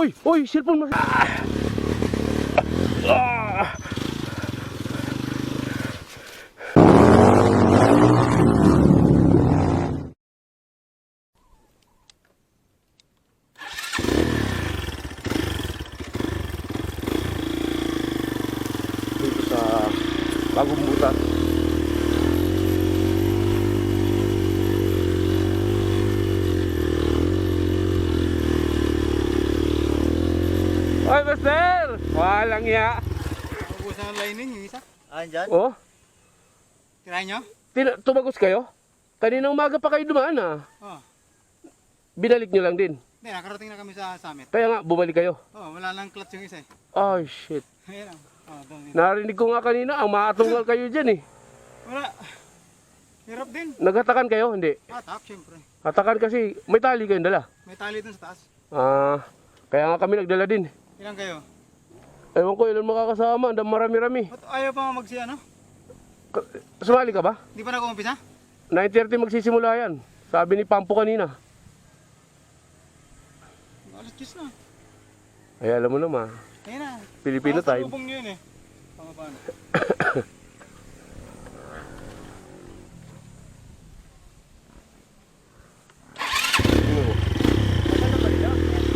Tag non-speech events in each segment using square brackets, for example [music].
Uy, uy, cellphone mo. Ah. Ah. Dito sa bagong butas. Master! Walang ya. Ubusan ng lining yung isa. Ah, dyan? Oh, Tirahin nyo? tina- tumagos kayo? Kaninang umaga pa kayo dumaan ah. Oo. Binalik nyo lang din. Hindi, nakarating na kami sa summit. Kaya nga, bumalik kayo. Oo, wala lang clutch yung isa eh. Ay, shit. Ayan lang. Doon yun. Narinig ko nga kanina, ang maatunggal kayo dyan eh. Wala. Hirap din. Naghatakan kayo? Hindi. Atak, syempre. Hatakan kasi, may tali kayong dala. May tali dun sa taas. Ah, kaya nga kami nagdala din. Ilan kayo? Ewan ko ilan makakasama, ang marami-rami. Ba't ayaw pa magsi ano? Ka- Sumali ka ba? Di pa nag-uumpisa? 9.30 magsisimula yan. Sabi ni Pampo kanina. Alas 10 na. Ay, alam mo naman, Ayun na. Filipino time. Pasalubong nyo yun eh. Tama [coughs]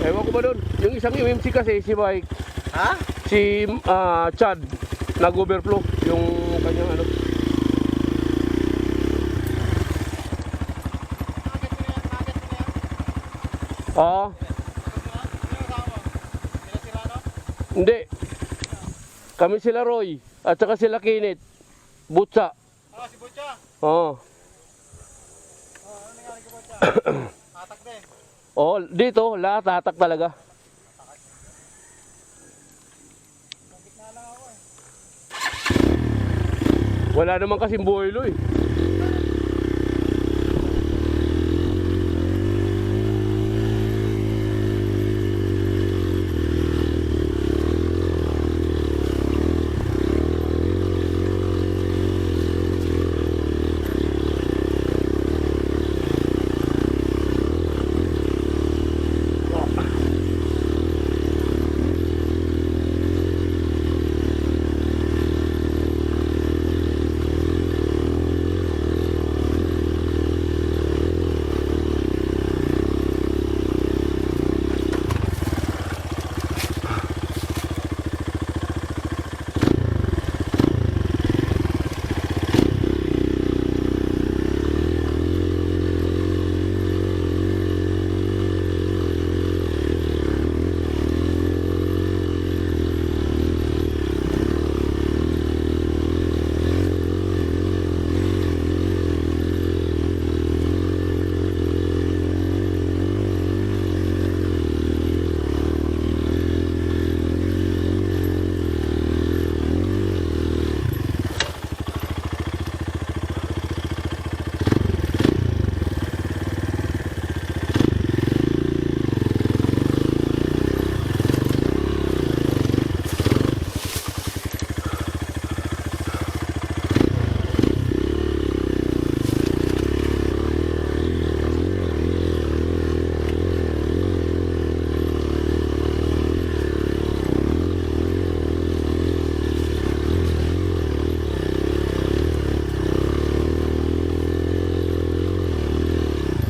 Ewan ko ba doon? Yung isang UMC kasi, si Mike, Ha? si ah, Chad, nag-overflow yung kanyang ano. Oo. Hindi. Kami sila Roy at saka sila Kinit. Butsa. Ah, si Butcha. Oo. Oh, ano nangyari kay Butcha? [clears throat] Atak din. Oh, dito lahat tatak talaga. Wala naman kasing buhilo eh.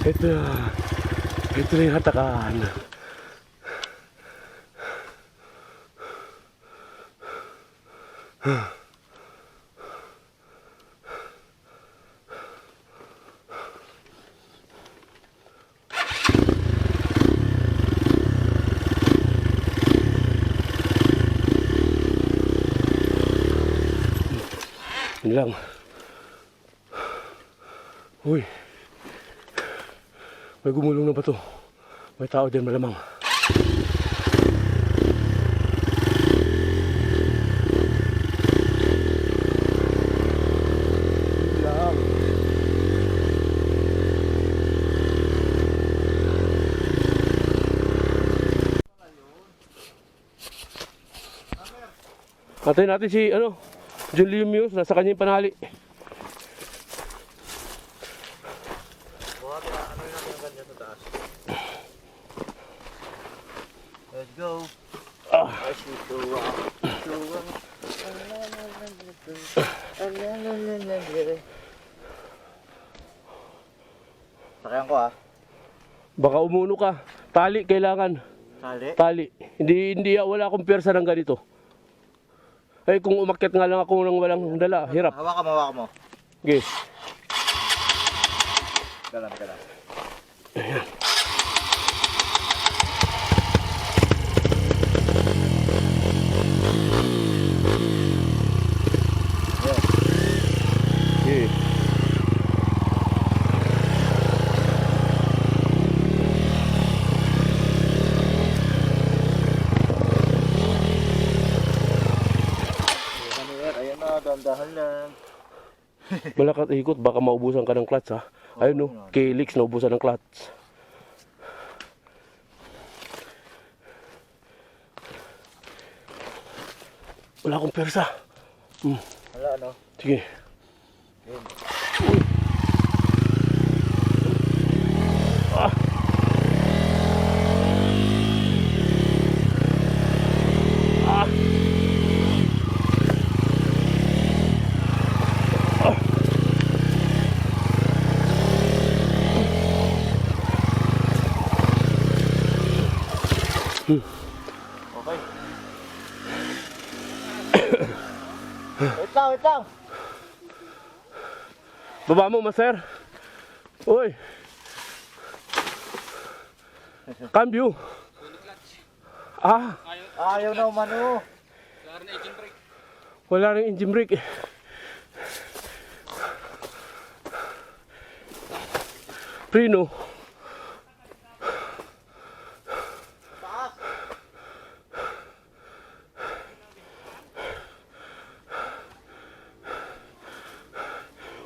Ito na. Ito na yung hatakan. Yun lang. Uy. May gumulong na ba to? May tao din malamang. Antayin natin si ano, Julius Muse, nasa kanya yung panali. Buhat na ano yung yung kanya sa taas. Let's go. Tuwa. Tuwa. Sakayan ko ah. Baka umuno ka. Tali kailangan. Sali. Tali. Hindi hindi wala akong persa ng ganito. Ay kung umakyat nga lang ako nang walang dala, hirap. Hawakan mo, hawakan mo. Okay. Galang, galang. Okay. Ano yan? Ayan na, dandahan lang. Malakat ikot, baka maubusan ka ng clutch ha. Ayun no, Kelix naubusan ng clutch. Wala akong persa. Wala, ano? Sige. Ah. Baba mo, master. Uy. Cambio. Ah, Ayaw na umano. wala nang engine brake. Prino.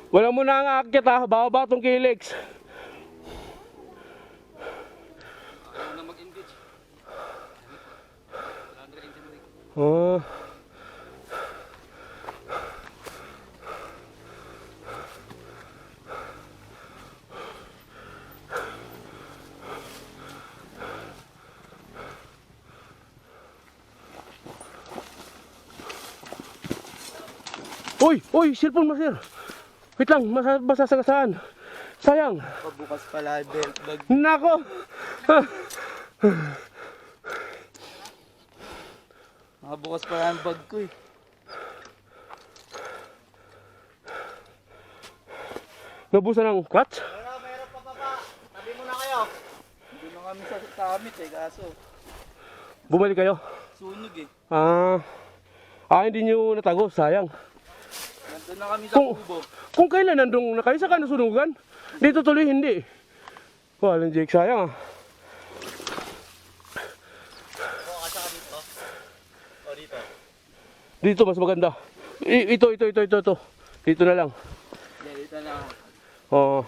Wala mo na ang aakyat ha, baba tong Kelix. Ah. Uy, uy, cellphone mo sir. Wait lang, masa masasagasaan. Sayang. Pabukas pala, belt bag. Nako. Nakabukas pala ang bag ko eh. Nabusan ng clutch? Meron, meron pa baba. Tabi mo na kayo. Doon na kami sa kamit eh, kaso Bumalik kayo? sunog eh. Ah. Ah, hindi nyo natago. Sayang. Nandun na kami sa Kung, kubo. kung kailan nandun na kayo sa kanusunugan, dito tuloy hindi. Walang Jake, sayang ah. Oo, kasi ka dito. O dito. Dito mas maganda. I- ito, ito, ito, ito, ito. Dito na lang. Hindi, dito na. Oo.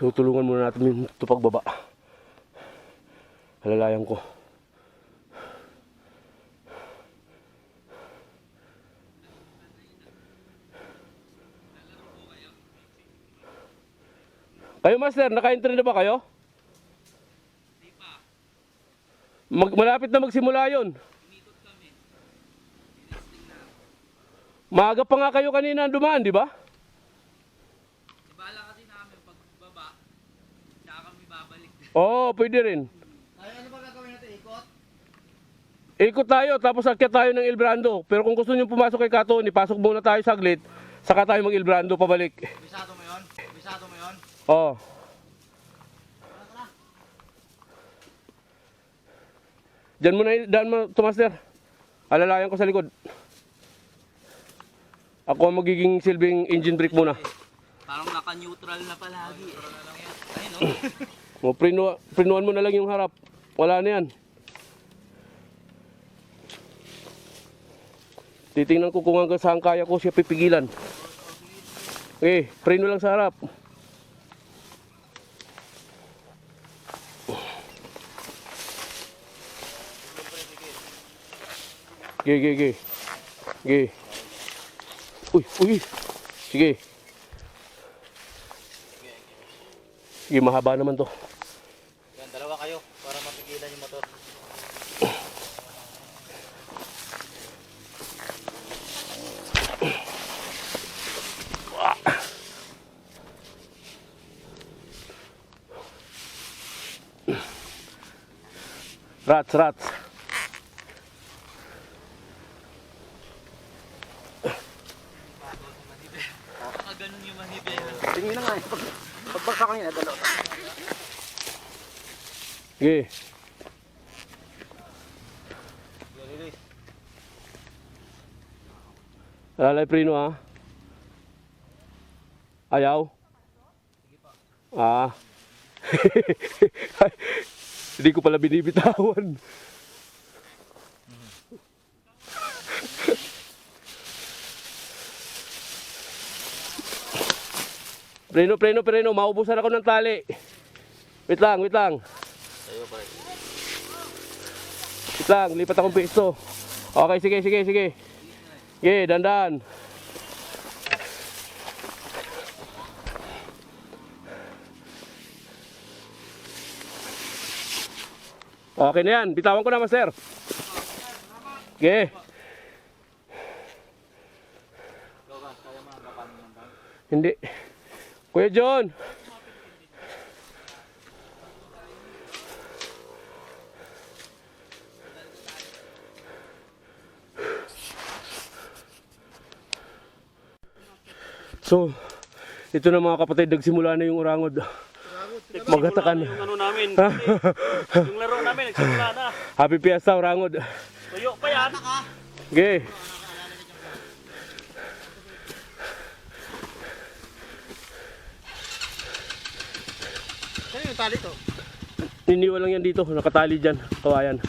So tulungan muna natin yung ito pagbaba. Halalayan ko. Kayo master, naka-entry na ba kayo? Mag malapit na magsimula yon. Maaga pa nga kayo kanina dumaan, di ba? Bala kasi namin pagbaba, tsaka kami Oo, pwede rin. Ay, ano ba gagawin natin? Ikot? Ikot tayo, tapos akyat tayo ng El Brando. Pero kung gusto nyo pumasok kay Katoni, pasok muna tayo saglit, saka tayo mag El Brando pabalik. Bisado mo yun? Bisado mo yun? Oo. Diyan mo na, daan mo, Tomaster. Alalayan ko sa likod. Ako ang magiging silbing engine brake muna. Parang naka-neutral na palagi. Neutral na lang yan. Ayun oh. [laughs] Mo prino, prinuan mo na lang yung harap. Wala na yan. Titingnan ko kung hanggang saan kaya ko siya pipigilan. Okay, preno lang sa harap. Ge, ge. Ge. Uy, uy. Sige. Sige, mahaba naman to. Yan, dalawa kayo para mapigilan yung motor. Rats, rats. Ganun yung manibay. Tingin na nga eh. Pag, pagbagsak kanina, dalawa. Sige. Yan, release. Alalay prino ah. Ayaw? Ah. [laughs] Hindi ko pala binibitawan. Preno, preno, preno. Maubusan ako ng tali. Wait lang, wait lang. Wait lang, lipat akong pisto. Okay, sige, sige, sige. Sige, dandan. Okay na yan. Bitawan ko na, master. Sige. Hindi. Kuya John. So, ito na mga kapatid, nagsimula na yung orangod. Magatakan. Yung ano namin, yung laro namin, nagsimula na. Happy Fiesta, orangod. Tuyo pa yan. Okay. Saan yung tali to? Niniwan lang yan dito, nakatali dyan, kawayan.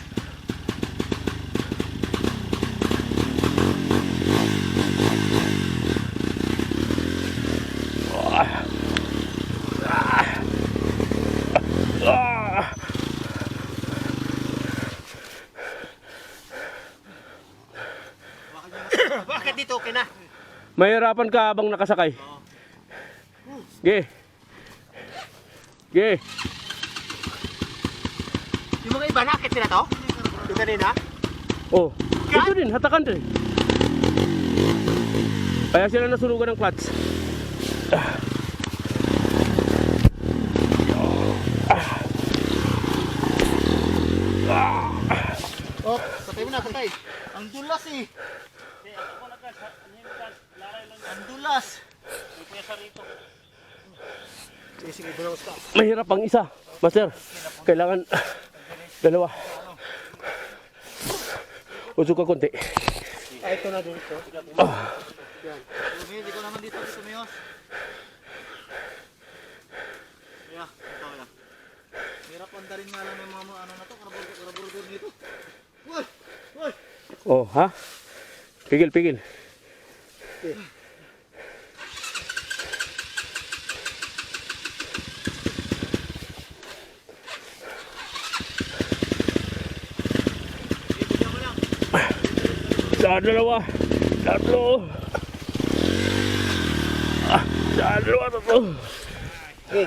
Bakit dito okay na? Mahirapan ka habang nakasakay. Ge. Ge. Yung mga iba, nakit sila to? Yung kanina? Oh, ito din, hatakan din. Kaya sila nasunugan ng clutch. Oh, patay mo na, patay. Ang dulas eh. Ang dulas. Sige, sige, dulas ka. Mahirap ang isa. Master, kailangan dalawa. Usok ka konti. Ah, ito na dito. Yan. Hindi ko naman dito, dito Miyos. Yeah, ito yan. Hirap andarin nga lang ng mga ano na to, karaburdor dito. Uy! Uy! Oh, ha? Pigil, pigil. Sa dalawa. Tatlo. Ah, sa dalawa, tatlo. Okay.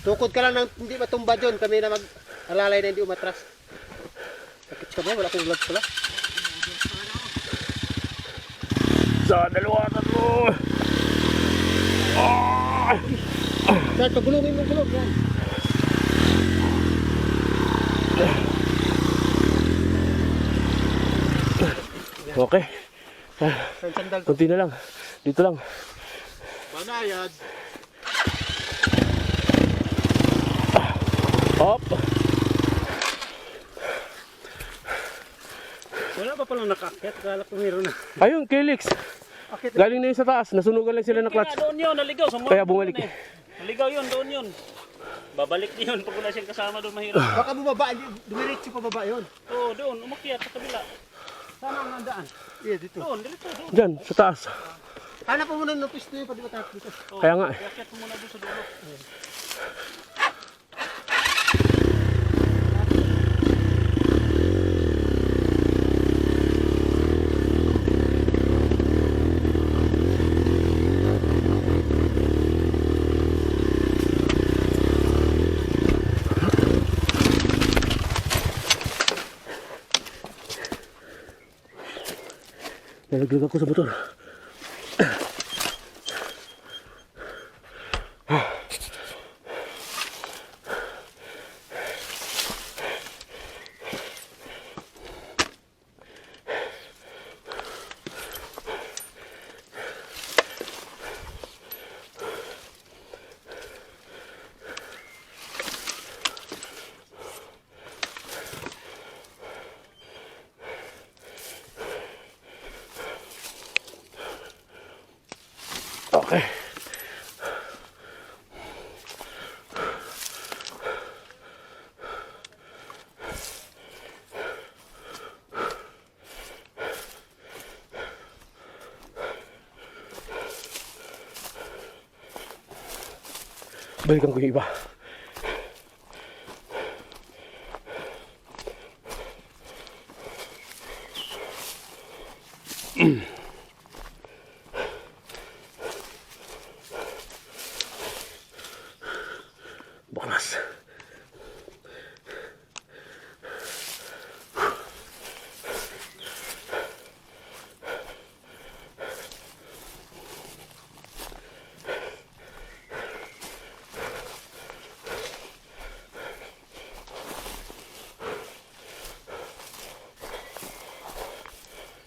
Tukod ka lang ng hindi matumba dyan. Kami na mag-alalay na hindi umatras. Sakit ka ba? Wala akong gloves pala. Sa dalawa, tatlo. Ah! Yan, pagulungin mo gulong. Yan. Okay. Kunti na lang. Dito lang. Banayad. Hop. Wala pa palang nakakit, kala ko meron na. Ayun, Kelix. Akit. Galing na yun sa taas, nasunugan lang sila ng Kaya clutch. doon yun, naligaw. Sa Kaya bumalik. Eh. Naligaw yun, doon yun. Babalik yun pag wala siyang kasama doon mahirap. Baka bumaba, dumiretso pa baba yun. Oo, doon, umakyat sa kabila. Sana ang nandaan. Iya, dito. Doon, dito, doon. Diyan, sa taas. Hanap mo muna ng pisto yun, pwede ba tayo dito? Kaya nga eh. Mo muna doon sa dulo. Nalaglag ako sa motor. Balikan ko yung iba. Baklas.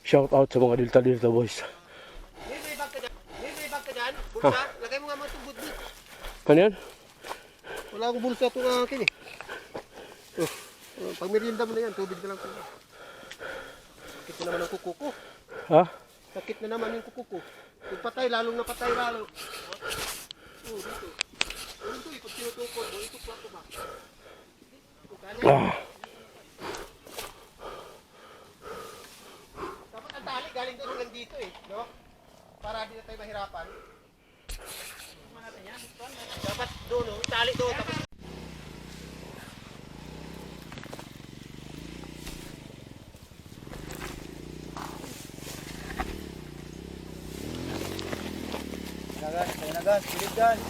Shout out sa mga Delta Delta boys. May may bag ka dyan. May may bag ka dyan. Bulsa. Lagay mo nga mga itong budbud. Ano yan? Wala akong bulsa itong akin eh. Oh. Oh, pag merienda mo na yan, tubig na lang. Tubig. Sakit na naman ang kuko ko. Ha? Sakit na naman yung kuko ko. Yung patay, lalong na patay lalo. Oh, dito. Dito, ipag tinutukod mo, ito plato ba? Ah. Dapat ang tali lang dito eh, no? Para di na tayo mahirapan. Dapat doon, no? Tali doon. Tapos Nagas, may nagas, pilit guys.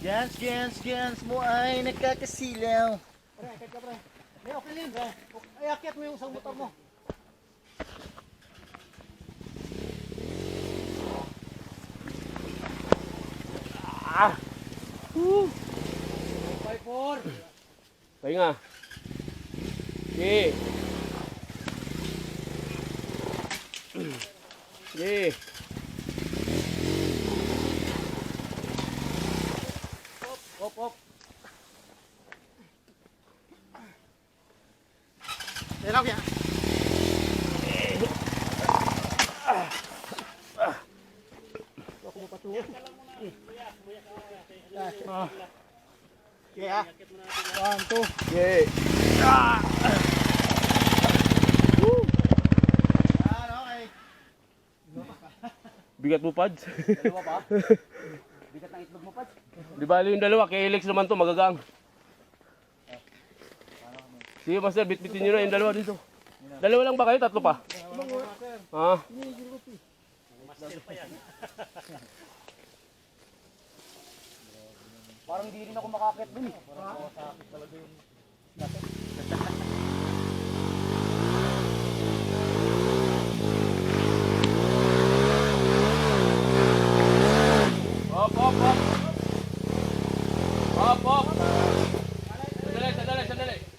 Gans, gans, gans mo ay nakakasilaw. Pre, akit ka pre. May okay din. Ay, akyat mo yung isang motor mo. Pahinga. Okay. Okay. Op, op. Relaw yan. Ako mo patungan. Ah. Okay ah. One, two. Okay. Ah, okay. Bigat mo, Pads. Dalawa pa? Bigat ng itlog mo pa. Di bali yung dalawa, kay Alex naman to, magagang. Sige, Master, bitbitin nyo na yung dalawa dito. Dalawa lang ba kayo? Tatlo pa? Ha? Parang di rin ako makakit dun eh. Hop, [laughs] hop, hop. Hop, hop. Sandali, sandali, sandali.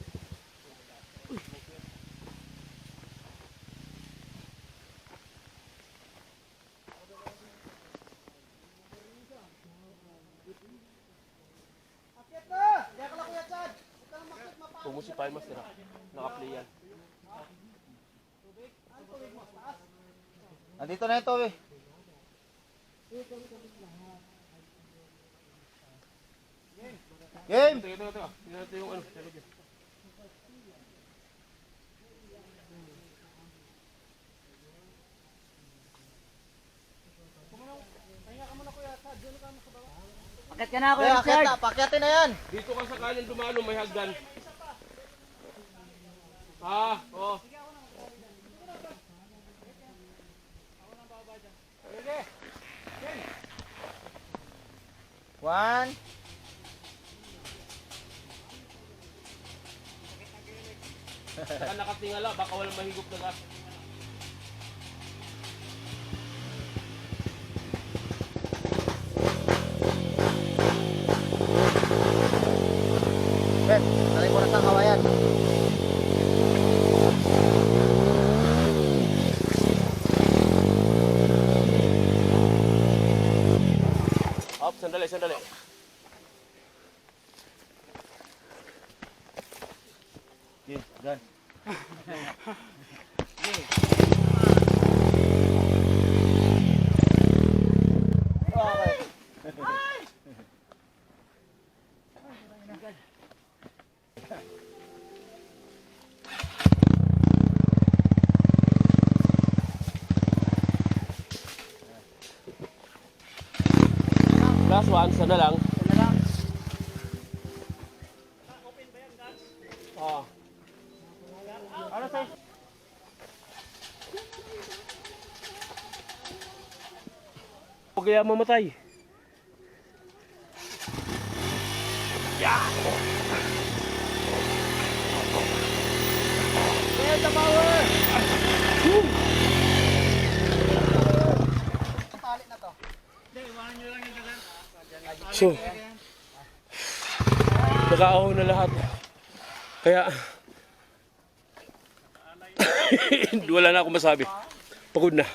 Pumusipay, Master. Naka-play yan. Andito na ito eh. Game! Teka, teka, teka. Tingnan natin yung ano. Bakit ka na ako, pakyatin na yan. Dito ka sa kanan dumano, may hagdan. Ah, oh. One. Saka nakatingala, baka walang mahigop na gas. lesión de Ah. Ano kaya mamatay. Kaya the power! Tali na to. So, nakaahon na lahat. Kaya, [laughs] wala na akong masabi. Pagod na.